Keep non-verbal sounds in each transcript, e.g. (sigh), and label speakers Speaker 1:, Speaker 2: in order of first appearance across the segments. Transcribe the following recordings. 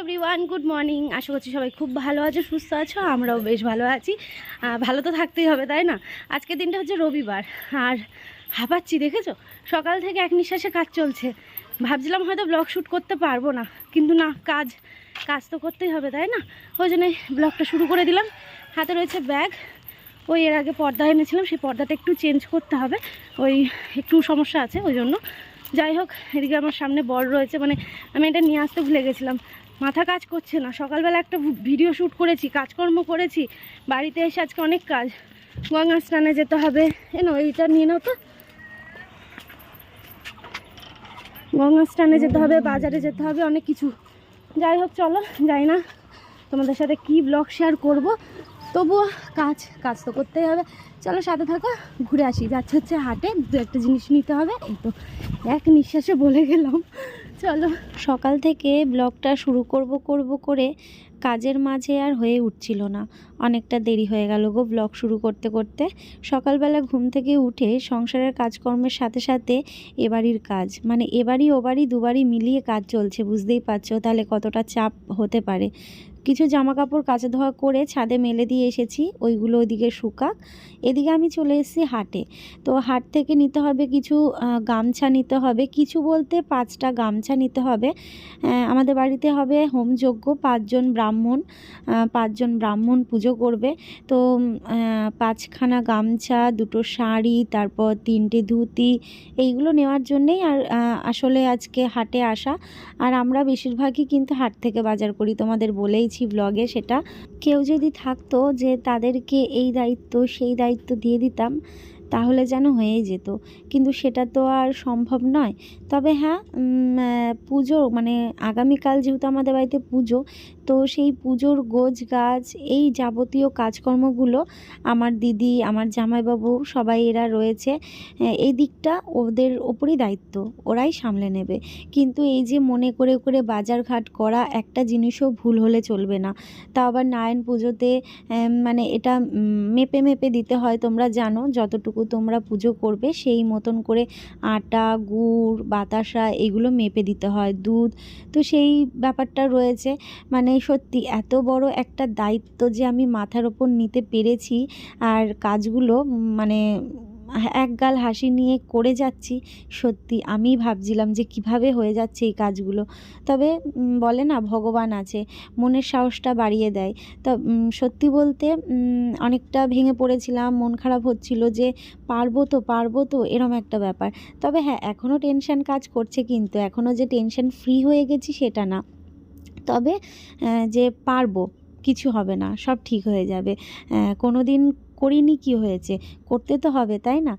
Speaker 1: Everyone good morning আশা করছি সবাই খুব ভালো আছো, সুস্থ আছো, আমরাও বেশ ভালো আছি। ভালো তো থাকতেই হবে, তাই না? আজকের দিনটা হচ্ছে রবিবার। আর হাঁপাচ্ছি দেখেছ? সকাল থেকে এক নিঃশ্বাসে কাজ চলছে। ভাবছিলাম হয়তো ব্লগ শ্যুট করতে পারব না, কিন্তু না, কাজ কাজ তো করতেই হবে, তাই না? ওই জন্যই ব্লগটা শুরু করে দিলাম। হাতে রয়েছে ব্যাগ ওই এর আগে পর্দা এনেছিলাম, সেই পর্দাটা একটু চেঞ্জ করতে হবে। ওই একটু সমস্যা আছে, ওই জন্য। যাই হোক, এদিকে আমার সামনে বর রয়েছে মানে আমি এটা নিয়ে আসতে ভুলে গেছিলাম। মাথা কাজ করছে না। সকালবেলা একটা ভিডিও শ্যুট করেছি, কাজকর্ম করেছি। বাড়িতে এসে আজকে অনেক কাজ। গঙ্গা স্নানে যেতে হবে। এ এনো এইটা নিয়ে নাও তো। গঙ্গা স্নানে যেতে হবে, বাজারে যেতে হবে, অনেক কিছু। যাই হোক, চলো, যাই না। তোমাদের সাথে কি ব্লগ শেয়ার করব? তবুও কাজ কাজ তো করতেই হবে। চলো, সাথে থাকো, ঘুরে আসি। যাচ্ছে হচ্ছে হাটে, দু একটা জিনিস নিতে হবে। এই তো, এক নিঃশ্বাসে বলে গেলাম। চলো। সকাল থেকে ব্লগটা শুরু করব করব করে কাজের মাঝে আর হয়ে উঠছিল না। অনেকটা দেরি হয়ে গেল গো ব্লগ শুরু করতে করতে। সকালবেলা ঘুম থেকে উঠে সংসারের কাজকর্মের সাথে সাথে এবাড়ির কাজ মানে এবারই ওবারই দুবারই মিলিয়ে কাজ চলছে, বুঝতেই পারছ। তাহলে কতটা চাপ হতে পারে। কিছু জামা কাপড় কাচা ধোয়া করে ছাদে মেলে দিয়ে এসেছি, ওইগুলো ওইদিকে শুকাক। এদিকে আমি চলে এসেছি হাটে। তো হাট থেকে নিতে হবে কিছু গামছা নিতে হবে। কিছু বলতে পাঁচটা গামছা নিতে হবে। আমাদের বাড়িতে হবে হোমযজ্ঞ, পাঁচজন ব্রাহ্মণ পাঁচজন ব্রাহ্মণ পুজো করবে। তো পাঁচখানা গামছা, দুটো শাড়ি, তারপর তিনটে ধুতি, এইগুলো নেওয়ার জন্যেই আর আসলে আজকে হাটে আসা। আর আমরা বেশিরভাগই কিন্তু হাট থেকে বাজার করি, তোমাদের বলেইছি। ব্লগে সেটা। কেউ যদি থাকতো যে তাদেরকে এই দায়িত্ব, সেই দায়িত্ব দিয়ে দিতাম, তাহলে যেন হয়ে যেত। কিন্তু সেটা তো আর সম্ভব নয়। তবে হ্যাঁ পুজো মানে আগামীকাল যেহেতু আমাদের বাড়িতে পুজো তো সেই পুজোর গোজ গাছ, এই যাবতীয় কাজকর্মগুলো আমার দিদি, আমার জামাইবাবু সবাই এরা রয়েছে। এই দিকটা ওদের ওপরই দায়িত্ব, ওরাই সামলে নেবে। কিন্তু এই যে মনে করে করে বাজার ঘাট করা একটা জিনিসও ভুল হলে চলবে না। তা আবার নারায়ণ পুজোতে মানে এটা মেপে মেপে দিতে হয়, তোমরা জানো, যতটুকু তোমরা পুজো করবে সেই মতন করে আটা, গুড়, বাতাসা এগুলো মেপে দিতে হয়, দুধ, তো সেই ব্যাপারটা রয়েছে। মানে সত্যি এত বড় একটা দায়িত্ব যে আমি মাথার ওপর নিতে পেরেছি আর কাজগুলো মানে একগাল হাসি নিয়ে করে যাচ্ছি, সত্যি আমি ভাবছিলাম যে কীভাবে হয়ে যাচ্ছে এই কাজগুলো। তবে বলে না, ভগবান আছে, মনের সাহসটা বাড়িয়ে দেয়। তো সত্যি বলতে অনেকটা ভেঙে পড়েছিলাম, মন খারাপ হচ্ছিল যে পারব তো পারব তো, এরম একটা ব্যাপার। তবে হ্যাঁ এখনও টেনশন কাজ করছে কিন্তু এখনও যে টেনশন ফ্রি হয়ে গেছি সেটা না। তবে যে পারব কিছু হবে না সব ঠিক হয়ে যাবে। কোনো দিন করিনি কি হয়েছে? করতে তো হবে তাই না?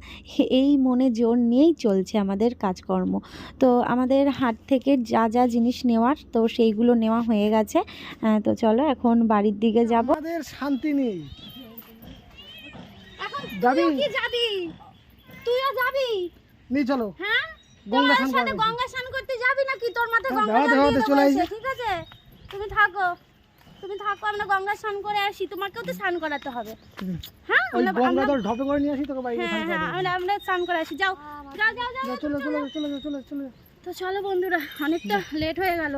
Speaker 1: এই মনে জোর নিয়েই চলছে আমাদের কাজকর্ম। তো আমাদের হাট থেকে যা যা জিনিস নেওয়ার তো সেইগুলো নেওয়া হয়ে গেছে। তো চলো এখন বাড়ির দিকে যাব।
Speaker 2: আমাদের শান্তি নেই।
Speaker 1: এখন
Speaker 2: যাবি?
Speaker 1: যাবি? তুইও যাবি?
Speaker 2: নিয়ে চলো।
Speaker 1: হ্যাঁ?
Speaker 2: গঙ্গা স্নান
Speaker 1: করতে যাবি নাকি? তোর মাথায়
Speaker 2: হ্যাঁ,
Speaker 1: গঙ্গা ঠিক আছে? তুমি থাকো। তুমি থাকো আমরা গঙ্গা স্নান করে আসি। তোমাকেও তো স্নান করাতে হবে। হ্যাঁ আমরা
Speaker 2: ঢপে করে নিয়ে আসি তোকে বাইরে
Speaker 1: হ্যাঁ হ্যাঁ আমরা আমরা স্নান করে আসি। যাও। যাও যাও যাও
Speaker 2: চলে চলে চলে চলে চলে চলে।
Speaker 1: তো চলো বন্ধুরা অনেকটা লেট হয়ে গেল।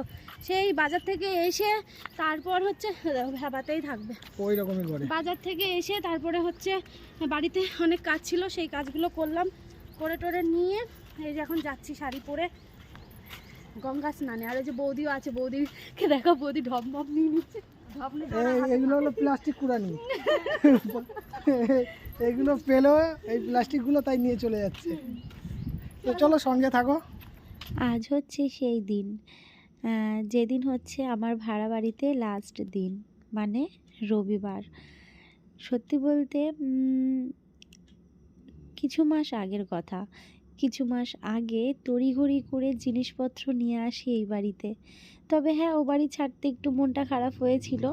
Speaker 1: সেই বাজার থেকে এসে তারপর হচ্ছে ভাবাতেই থাকবে।
Speaker 2: ওই রকমই করে।
Speaker 1: বাজার থেকে এসে তারপরে হচ্ছে বাড়িতে অনেক কাজ ছিল সেই কাজগুলো করলাম। করে টোরে নিয়ে এই যে এখন যাচ্ছি শাড়ি পরে। গঙ্গা স্নানে। আর ওই যে বৌদিও আছে বৌদিকে দেখো বৌদি ঢপ ঢপ নিয়ে নিচ্ছে।
Speaker 2: এগুলো হলো প্লাস্টিক কুড়ানি। এগুলো পেল এই প্লাস্টিকগুলো তাই নিয়ে চলে যাচ্ছে। তো চলো সঙ্গে থাকো।
Speaker 3: আজ হচ্ছে সেই দিন। যেদিন হচ্ছে আমার ভাড়া বাড়িতে লাস্ট দিন মানে রবিবার। সত্যি বলতে কিছু মাস আগের কথা। কিছু মাস আগে তড়িঘড়ি করে জিনিসপত্র নিয়ে আসি এই বাড়িতে। তবে হ্যাঁ ও বাড়ি ছাড়তে একটু মনটা খারাপ হয়েছিল।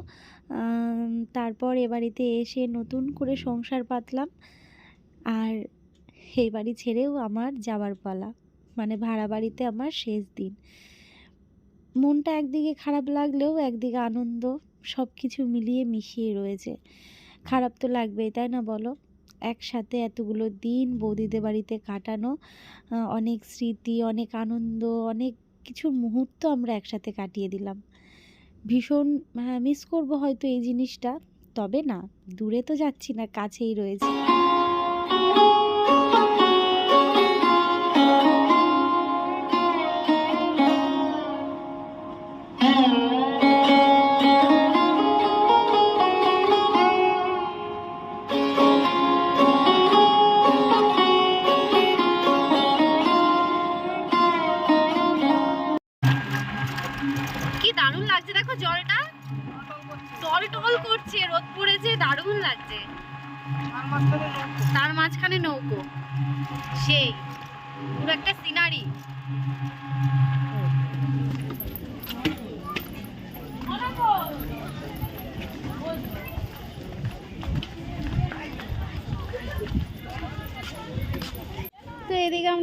Speaker 3: তারপর এ বাড়িতে এসে নতুন করে সংসার পাতলাম। আর এই বাড়ি ছেড়েও আমার যাবার পালা। মানে ভাড়া বাড়িতে আমার শেষ দিন। মনটা একদিকে খারাপ লাগলেও একদিকে আনন্দ সব কিছু মিলিয়ে মিশিয়ে রয়েছে। খারাপ তো লাগবেই, তাই না বলো? একসাথে এতগুলো দিন বৌদিদের বাড়িতে কাটানো অনেক স্মৃতি, অনেক আনন্দ, অনেক কিছু মুহূর্ত আমরা একসাথে কাটিয়ে দিলাম। ভীষণ মিস করব হয়তো এই জিনিসটা, তবে না, দূরে তো যাচ্ছি না, কাছেই রয়েছে।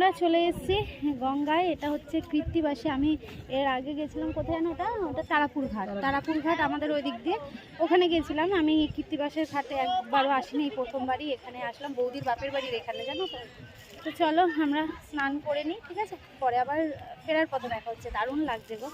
Speaker 1: আমরা চলে এসেছি গঙ্গায়। এটা হচ্ছে কৃত্তিবাসী আমি এর আগে গেছিলাম কোথায় না ওটা? ওটা তারাপুর ঘাট। তারাপুর ঘাট আমাদের ওই দিক দিয়ে। ওখানে গেছিলাম। আমি কৃত্তিবাসের ঘাটে একবারও আসিনি। এই প্রথমবারই এখানে আসলাম। বৌদির বাপের বাড়ির এখানে জানো তো? তো চলো আমরা স্নান করে নিই ঠিক আছে? পরে আবার ফেরার পথে দেখা হচ্ছে। দারুণ লাগছে গো।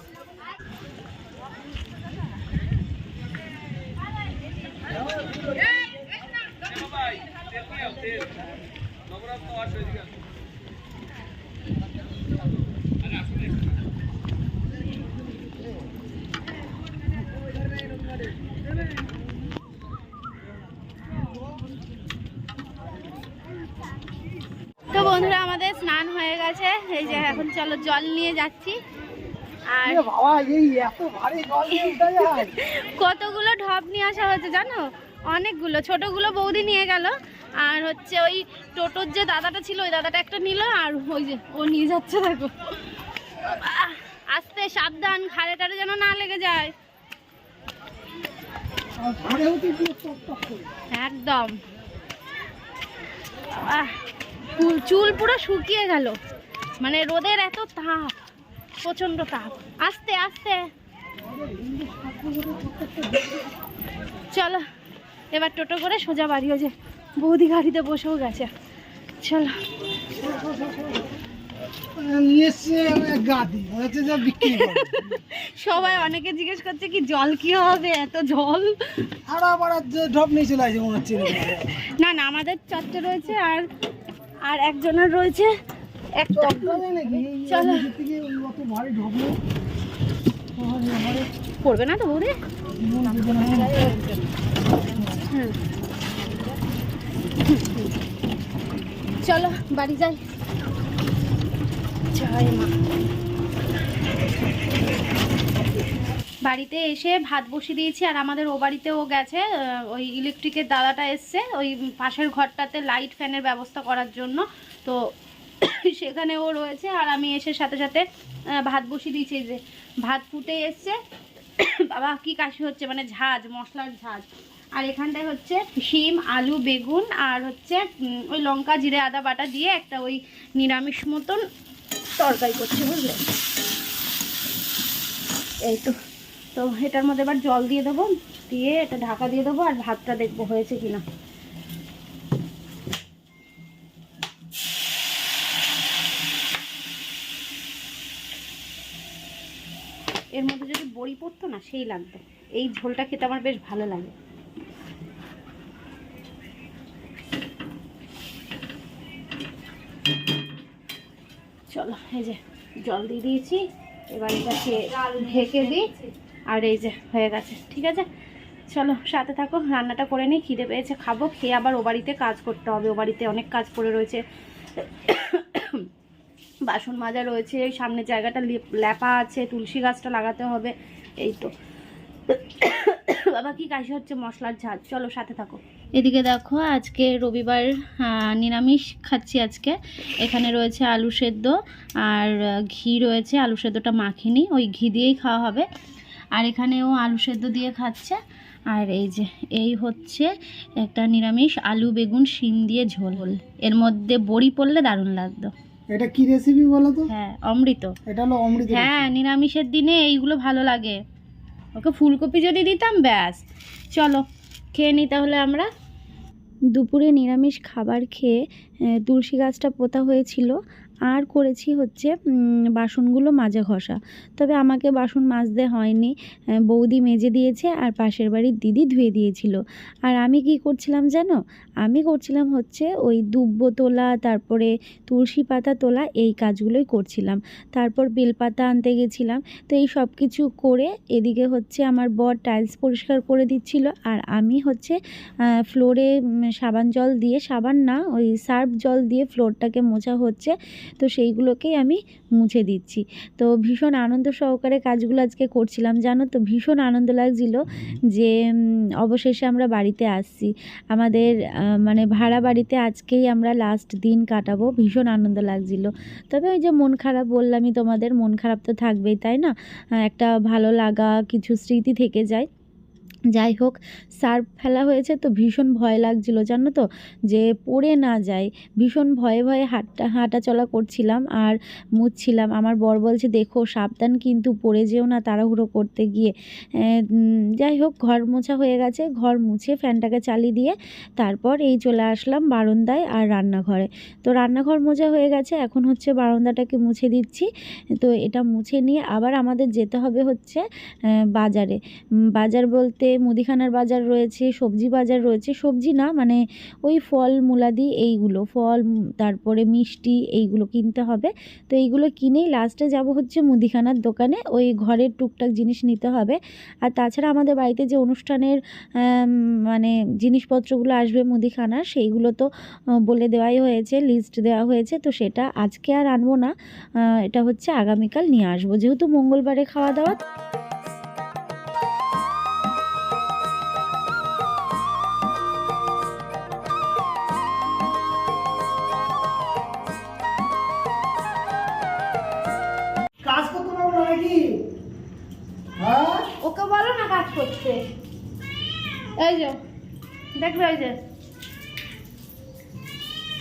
Speaker 1: তো বন্ধুরা আমাদের স্নান হয়ে গেছে এই যে এখন চলো জল নিয়ে যাচ্ছি। আর (laughs) কতগুলো ঢপ নিয়ে আসা হয়েছে জানো? অনেকগুলো ছোটগুলো বৌদি নিয়ে গেল। আর হচ্ছে ওই টোটোর যে দাদাটা ছিল ওই দাদাটা একটা নিল আর ওই যে ও নিয়ে যাচ্ছে দেখো। আস্তে সাবধান খাড়ে টাড়ে যেন না লেগে যায়। একদম। চুল পুরো শুকিয়ে গেল। মানে রোদের এত তাপ প্রচণ্ড তাপ। আস্তে আস্তে। চলো এবার টোটো করে সোজা বাড়ি যে বৌদি গাড়িতে বসেও গেছে। চলো। সবাই অনেকে জিজ্ঞেস করছে কি জল কি হবে এত জল?
Speaker 2: নিয়ে চলে আসে মনে হচ্ছে
Speaker 1: না না আমাদের চারটে রয়েছে আর আর একজনের রয়েছে একটা চলো। পড়বে না তো বৌদি। চলো বাড়ি যাই। জয় মা। বাড়িতে এসে ভাত বসিয়ে দিয়েছি আর আমাদের ও বাড়িতেও গেছে। ওই ইলেকট্রিকের দাদাটা এসছে ওই পাশের ঘরটাতে লাইট ফ্যানের ব্যবস্থা করার জন্য। তো সেখানে ও রয়েছে আর আমি এসে সাথে সাথে ভাত বসিয়ে দিয়েছি যে, ভাত ফুটে এসছে। বাবা, কি কাশি হচ্ছে মানে ঝাঁজ, মশলার ঝাঁজ। আর এখানটায় হচ্ছে শিম, আলু, বেগুন আর হচ্ছে ওই লঙ্কা, জিরে, আদা বাটা দিয়ে একটা ওই নিরামিষ মতন তরকারি করছে, বুঝলে? এই তো তো এটার মধ্যে এবার জল দিয়ে দেবো, দিয়ে এটা ঢাকা দিয়ে দেবো আর ভাতটা দেখব হয়েছে কিনা। এর মধ্যে যদি বড়ি পড়তো না, সেই লাগতো। এই ঝোলটা খেতে আমার বেশ ভালো লাগে। চলো, এই যে জল দিয়ে দিয়েছি। এবার এটাকে ঢেকে দিই। আর এই যে হয়ে গেছে, ঠিক আছে? চলো, সাথে থাকো, রান্নাটা করে নিই, খিদে পেয়েছে, খাব, খেয়ে আবার ও বাড়িতে কাজ করতে হবে। ও বাড়িতে অনেক কাজ পড়ে রয়েছে। বাসন মাজা রয়েছে সামনের জায়গাটা লেপ- ল্যাপা আছে, তুলসী গাছটা লাগাতে হবে, এই তো। বাবা, কি কাশি হচ্ছে মশলার ঝাঁজ? চলো, সাথে থাকো। এদিকে দেখো, আজকে রবিবার নিরামিষ খাচ্ছি আজকে। এখানে রয়েছে আলু সেদ্ধ আর ঘি রয়েছে, আলু সেদ্ধটা মাখিনি, ওই ঘি দিয়েই খাওয়া হবে। আর এখানেও আলু সেদ্ধ দিয়ে খাচ্ছে। আর এই যে, এই হচ্ছে একটা নিরামিষ আলু, বেগুন, শিম দিয়ে ঝোল। এর মধ্যে বড়ি পড়লে দারুণ লাগতো।
Speaker 2: এটা কি রেসিপি বলো তো?
Speaker 1: হ্যাঁ অমৃত।
Speaker 2: এটা হলো অমৃত
Speaker 1: হ্যাঁ নিরামিষের দিনে এইগুলো ভালো লাগে। ওকে ফুলকপি যদি দিতাম ব্যাস। চলো খেয়ে নিই তাহলে আমরা।
Speaker 3: দুপুরে নিরামিষ খাবার খেয়ে তুলসী গাছটা পোতা হয়েছিল। আর করেছি হচ্ছে বাসনগুলো মাজা ঘষা। তবে আমাকে বাসন মাজতে হয়নি। বৌদি মেজে দিয়েছে আর পাশের বাড়ির দিদি ধুয়ে দিয়েছিল। আর আমি কি করছিলাম জানো? আমি করছিলাম হচ্ছে ওই দুব্ব তোলা, তারপরে তুলসী পাতা তোলা, এই কাজগুলোই করছিলাম। তারপর বেলপাতা আনতে গেছিলাম। তো এই সব কিছু করে এদিকে হচ্ছে আমার বর টাইলস পরিষ্কার করে দিচ্ছিল। আর আমি হচ্ছে ফ্লোরে সাবান জল দিয়ে, সাবান না, ওই সার্ফ জল দিয়ে ফ্লোরটাকে মোছা হচ্ছে। তো সেইগুলোকেই আমি মুছে দিচ্ছি। তো ভীষণ আনন্দ সহকারে কাজগুলো আজকে করছিলাম, জানো তো? ভীষণ আনন্দ লাগছিল যে অবশেষে আমরা বাড়িতে আসছি। আমাদের মানে ভাড়া বাড়িতে আজকেই আমরা লাস্ট দিন কাটাবো, ভীষণ আনন্দ লাগছিল। তবে ওই যে মন খারাপ বললামই, তোমাদের মন খারাপ তো থাকবেই, তাই না? একটা ভালো লাগা, কিছু স্মৃতি থেকে যায়। যাই হোক, সার্ফ ফেলা হয়েছে তো ভীষণ ভয় লাগছিল, জানো তো? যে পড়ে না যায় ভীষণ ভয়ে ভয়ে হাঁটা হাঁটা চলা করছিলাম আর মুছছিলাম। আমার বর বলছে, দেখো, সাবধান কিন্তু পড়ে যেও না তাড়াহুড়ো করতে গিয়ে। যাই হোক, ঘর মোছা হয়ে গেছে, ঘর মুছে ফ্যানটাকে চালিয়ে দিয়ে তারপর এই চলে আসলাম বারান্দায় আর রান্নাঘরে। তো রান্নাঘর মোছা হয়ে গেছে, এখন হচ্ছে বারান্দাটাকে মুছে দিচ্ছি। তো এটা মুছে নিয়ে আবার আমাদের যেতে হবে হচ্ছে বাজারে। বাজার বলতে মুদিখানার বাজার রয়েছে, সবজি বাজার রয়েছে, সবজি না মানে ওই ফল, মূলাদি এইগুলো, ফল, তারপরে মিষ্টি এইগুলো কিনতে হবে। তো এইগুলো কিনেই লাস্টে যাব হচ্ছে মুদিখানার দোকানে, ওই ঘরের টুকটাক জিনিস নিতে হবে। আর তাছাড়া আমাদের বাড়িতে যে অনুষ্ঠানের মানে জিনিসপত্রগুলো আসবে মুদিখানার, সেইগুলো তো বলে দেওয়াই হয়েছে লিস্ট দেওয়া হয়েছে, তো সেটা আজকে আর আনব না এটা হচ্ছে আগামীকাল নিয়ে আসব। যেহেতু মঙ্গলবারে খাওয়া দাওয়া
Speaker 1: ওকে বলো না কাজ করতে এই যে, দেখবে ওই যে।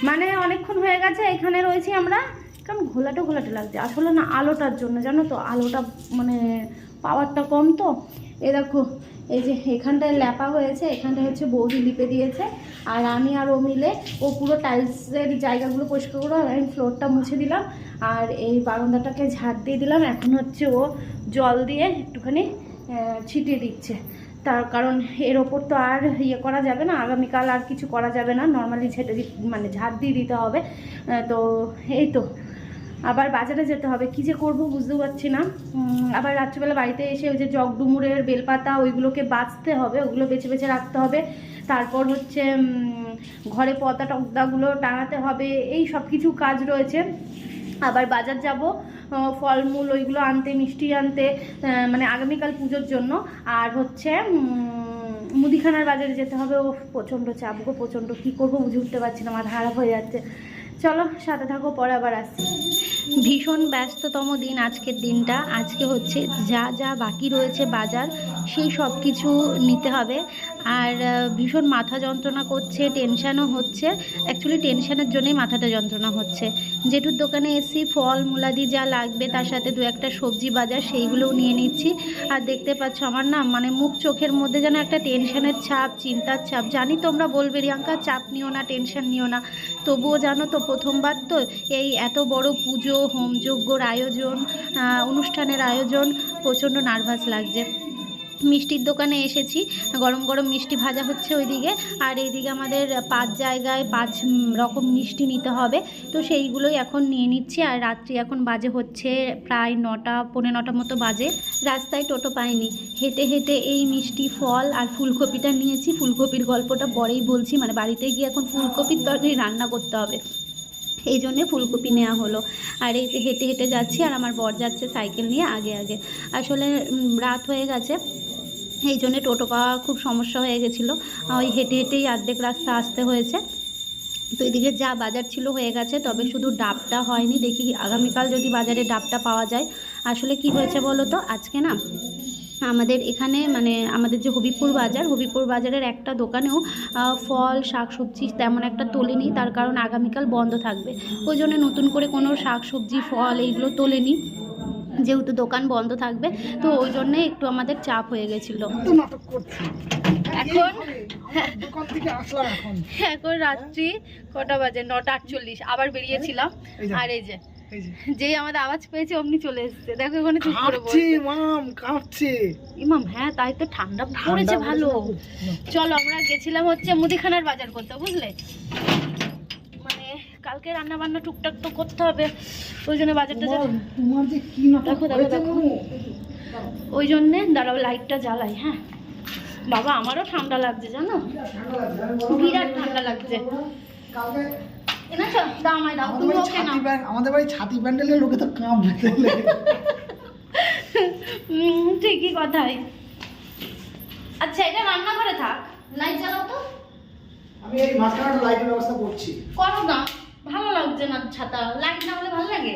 Speaker 1: মানে অনেকক্ষণ হয়ে গেছে, এখানে রয়েছি আমরা। কেমন ঘোলাটে ঘোলাটে লাগছে। আসলে না, আলোটার জন্য, জানো তো, আলোটা মানে পাওয়ারটা কম তো। এ দেখো, এই যে এখানটায় ল্যাপা হয়েছে, এখানটায় হচ্ছে বৌদি লিপে দিয়েছে। আর আমি আর ও মিলে, ও পুরো টাইলসের জায়গাগুলো পরিষ্কার করে আমি ফ্লোরটা মুছে দিলাম। আর এই বারান্দাটাকে ঝাড় দিয়ে দিলাম। এখন হচ্ছে ও জল দিয়ে একটুখানি ছিটিয়ে দিচ্ছে। তার কারণ এর ওপর তো আর ইয়ে করা যাবে না, আগামীকাল আর কিছু করা যাবে না। নর্মালি ছেটে মানে ঝাড় দিয়ে দিতে হবে। তো এই তো। আবার বাজারে যেতে হবে। কী যে করব বুঝতে পারছি না। আবার রাত্রিবেলা বাড়িতে এসে ওই যে জগডুমুরের বেলপাতা, ওইগুলোকে বাঁচতে হবে, ওগুলো বেছে বেছে রাখতে হবে। তারপর হচ্ছে ঘরে পর্দা টর্দাগুলো টাঙাতে হবে। এই সব কিছু কাজ রয়েছে। আবার বাজার যাব। ফলমূল, ওইগুলো আনতে, মিষ্টি আনতে মানে আগামীকাল পুজোর জন্য। আর হচ্ছে মুদিখানার বাজারে যেতে হবে। ও প্রচণ্ড চাপ গো, প্রচণ্ড। কী করব বুঝে উঠতে পারছি না, মাথা খারাপ হয়ে যাচ্ছে। চলো, সাথে থাকো, পরে আবার আসছি। ভীষণ ব্যস্ততম দিন আজকের দিনটা। আজকে হচ্ছে যা যা বাকি রয়েছে বাজার, সেই সব কিছু নিতে হবে। আর ভীষণ মাথা যন্ত্রণা করছে টেনশানও হচ্ছে। অ্যাকচুয়ালি টেনশানের জন্যই মাথাটা যন্ত্রণা হচ্ছে। জেঠুর দোকানে এসি ফল, মূলাদি যা লাগবে, তার সাথে দু একটা সবজি বাজার, সেইগুলোও নিয়ে নিচ্ছি। আর দেখতে পাচ্ছ আমার না মানে মুখ চোখের মধ্যে যেন একটা টেনশানের ছাপ, চিন্তার ছাপ। জানি তোমরা বলবে, রিয়াঙ্কা, চাপ নিও না টেনশান নিও না। তবুও জানো তো, প্রথমবার তো এই এত বড় পুজো, হোমযজ্ঞর আয়োজন অনুষ্ঠানের আয়োজন, প্রচণ্ড নার্ভাস লাগছে। মিষ্টির দোকানে এসেছি। গরম গরম মিষ্টি ভাজা হচ্ছে ওইদিকে। আর এইদিকে আমাদের পাঁচ জায়গায় পাঁচ রকম মিষ্টি নিতে হবে। তো সেইগুলোই এখন নিয়ে নিচ্ছি। আর রাত্রি এখন বাজে হচ্ছে প্রায় নটা, পৌনে নটা মতো বাজে। রাস্তায় টোটো পাইনি। হেঁটে হেঁটে এই মিষ্টি ফল আর ফুলকপিটা নিয়েছি। ফুলকপির গল্পটা পরেই বলছি। মানে বাড়িতে গিয়ে এখন ফুলকপির তরকারি রান্না করতে হবে। এই জন্যে ফুলকপি নেওয়া হলো। আর এই হেঁটে হেঁটে যাচ্ছি আর আমার বর যাচ্ছে সাইকেল নিয়ে আগে আগে। আসলে রাত হয়ে গেছে। এই জন্যে টোটো পাওয়া খুব সমস্যা হয়ে গেছিল। ওই হেঁটে হেঁটেই অর্ধেক রাস্তা আসতে হয়েছে। তো এদিকে যা বাজার ছিল হয়ে গেছে, তবে শুধু ডাবটা হয়নি। দেখি আগামীকাল যদি বাজারে ডাবটা পাওয়া যায়। আসলে কি হয়েছে বলো তো? আজকে না আমাদের এখানে মানে আমাদের যে হবিপুর বাজার হবিপুর বাজারের একটা দোকানেও ফল, শাকসবজি তেমন একটা তোলেনি। তার কারণ আগামীকাল বন্ধ থাকবে। ওই জন্য নতুন করে কোনো শাকসবজি, ফল এইগুলো তোলেনি। যেহেতু দোকান বন্ধ থাকবে তো ওই জন্যে একটু আমাদের চাপ হয়ে গেছিল। এখন
Speaker 2: এখন।
Speaker 1: রাত্রি কটা বাজে? নটা আটচল্লিশ। আবার বেরিয়েছিলাম। আর এই যে
Speaker 2: যে।
Speaker 1: যেই আমাদের আওয়াজ পেয়েছে অমনি চলে এসেছে। দেখো ওখানে চুপ করে বসে।
Speaker 2: মাম কাঁপছে।
Speaker 1: ইমাম হ্যাঁ তাই তো ঠান্ডা পড়েছে ভালো। চলো আমরা গেছিলাম হচ্ছে মুদিখানার বাজার করতে বুঝলে? কালকে রান্না বান্না টুকটাক তো করতে হবে ওই জন্য বাজারটা দেখো, দেখো, দেখো। ওই জন্যে দাঁড়াও লাইটটা জ্বালাই হ্যাঁ। বাবা আমারও ঠান্ডা লাগছে জানো? বিরাট ঠান্ডা লাগছে
Speaker 2: আমাদের বাড়ি ছাতি প্যান্ডেলের লোকে তো কাঁপবে
Speaker 1: ঠিকই কথাই। আচ্ছা এটা রান্নাঘরে থাক। লাইট জ্বালাও তো
Speaker 2: আমি এই মাঝখানে লাইটের ব্যবস্থা করছি।
Speaker 1: করো না। ভালো লাগছে না ছাতা। লাইট না হলে ভালো লাগে?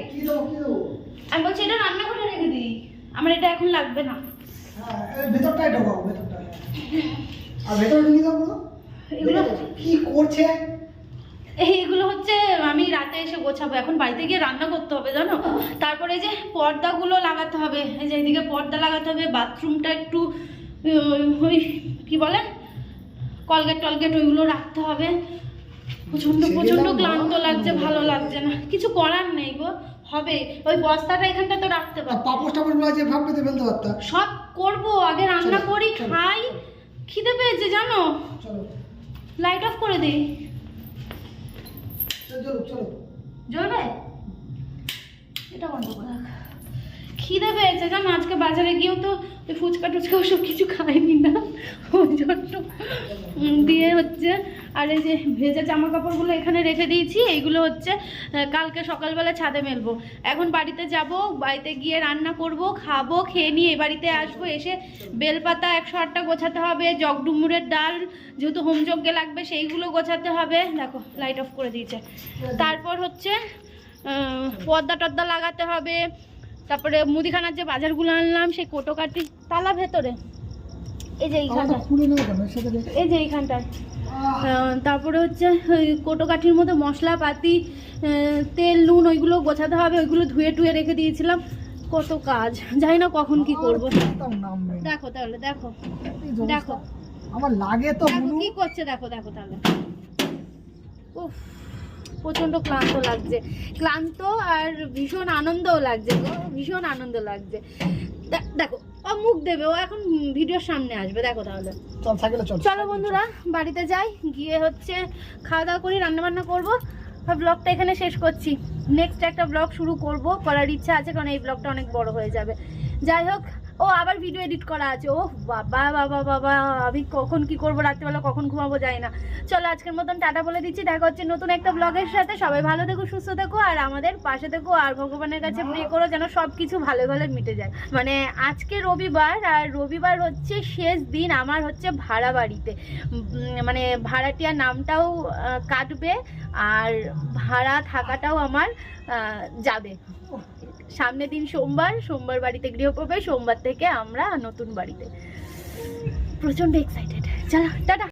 Speaker 1: আমি বলছি এটা রান্নাঘরে রেখে দিই। আমার এটা এখন লাগবে না।
Speaker 2: হ্যাঁ এই ভেতরটাই ঢোকাও ভেতরটায়। আর ভেতরে ঢুকিয়ে দাও
Speaker 1: এগুলো
Speaker 2: কি করছে?
Speaker 1: এইগুলো হচ্ছে আমি রাতে এসে গোছাবো। এখন বাড়িতে গিয়ে রান্না করতে হবে জানো? তারপরে এই যে পর্দাগুলো লাগাতে হবে। এই যে এইদিকে পর্দা লাগাতে হবে। বাথরুমটা একটু ওই কি বলে? কলগেট টলগেট ওইগুলো রাখতে হবে। প্রচণ্ড
Speaker 2: প্রচণ্ড
Speaker 1: ক্লান্ত লাগছে ভালো লাগছে না। কিছু করার নেই গো হবে। ওই বস্তাটা এখানটা তো রাখতে পারব।
Speaker 2: পাপড় টাপড়গুলো আছে ভাব পেতে ফেলতে পারতা।
Speaker 1: সব করব আগে রান্না করি খাই। খিদে পেয়েছে জানো?
Speaker 2: চলো।
Speaker 1: লাইট অফ করে দিই
Speaker 2: চলো চলো
Speaker 1: এটা বন্ধ করে রাখ। খিদে পেয়েছে জানো? আজকে বাজারে গিয়েও তো ফুচকা টুচকা ওসব কিছু খাইনি না। দিয়ে হচ্ছে, আর এই যে ভেজা জামা কাপড়গুলো এখানে রেখে দিয়েছি এইগুলো হচ্ছে কালকে সকালবেলা ছাদে মেলবো। এখন বাড়িতে যাব, বাড়িতে গিয়ে রান্না করব, খাব, খেয়ে নিয়ে বাড়িতে আসব, এসে বেলপাতা একশো আটটা গোছাতে হবে জগডুমুরের ডাল, যেহেতু হোমযজ্ঞে লাগবে, সেইগুলো গোছাতে হবে। দেখো লাইট অফ করে দিয়েছে। তারপর হচ্ছে পর্দা টর্দা লাগাতে হবে। তারপরে মুদিখানার যে বাজারগুলো আনলাম, সেই কোটোকাটি তালা ভেতরে। এই যে এইখানটা? এই যে এইখানটায়। আহ, তারপরে হচ্ছে ওই কোটোকাঠির মধ্যে মশলাপাতি তেল নুন ওইগুলো গোছাতে হবে ওইগুলো ধুয়ে টুয়ে রেখে দিয়েছিলাম। কত কাজ। জানি না কখন কি করব। দেখো তাহলে দেখো। দেখো।
Speaker 2: আমার লাগে তো
Speaker 1: কি করছে? দেখো দেখো তাহলে। উফ প্রচণ্ড ক্লান্ত লাগছে। ক্লান্ত আর ভীষণ আনন্দও লাগছে গো ভীষণ আনন্দ লাগছে। দেখো ও মুখ দেবে ও এখন ভিডিওর সামনে আসবে দেখো তাহলে।
Speaker 2: চল
Speaker 1: বন্ধুরা বাড়িতে যাই গিয়ে হচ্ছে খাওয়া দাওয়া করি রান্না বান্না করব ব্লগটা এখানে শেষ করছি। নেক্সট একটা ব্লগ শুরু করব করার ইচ্ছা আছে কারণ এই ব্লগটা অনেক বড় হয়ে যাবে। যাই হোক ও আবার ভিডিও এডিট করা আছে। ও বাবা বাবা বাবা, আমি কখন কি করব রাত্রেবেলা, কখন ঘুমাবো যাই না। চলো আজকের মতন টাটা বলে দিচ্ছি, দেখা হচ্ছে নতুন একটা ব্লগের সাথে। সবাই ভালো থেকো, সুস্থ থেকো, আর আমাদের পাশে থেকো, আর ভগবানের কাছে প্রে করো যেন সব কিছু ভালো ভালো মিটে যায়। মানে আজকে রবিবার, আর রবিবার হচ্ছে শেষ দিন, আমার হচ্ছে ভাড়া বাড়িতে। মানে ভাড়াটিয়া নামটাও কাটবে, আর ভাড়া থাকাটাও আমার যাবে। সামনের দিন সোমবার সোমবার বাড়িতে গৃহপ্রবেশ, সোমবার থেকে আমরা নতুন বাড়িতে। প্রচণ্ড এক্সাইটেড চলো, টাটা।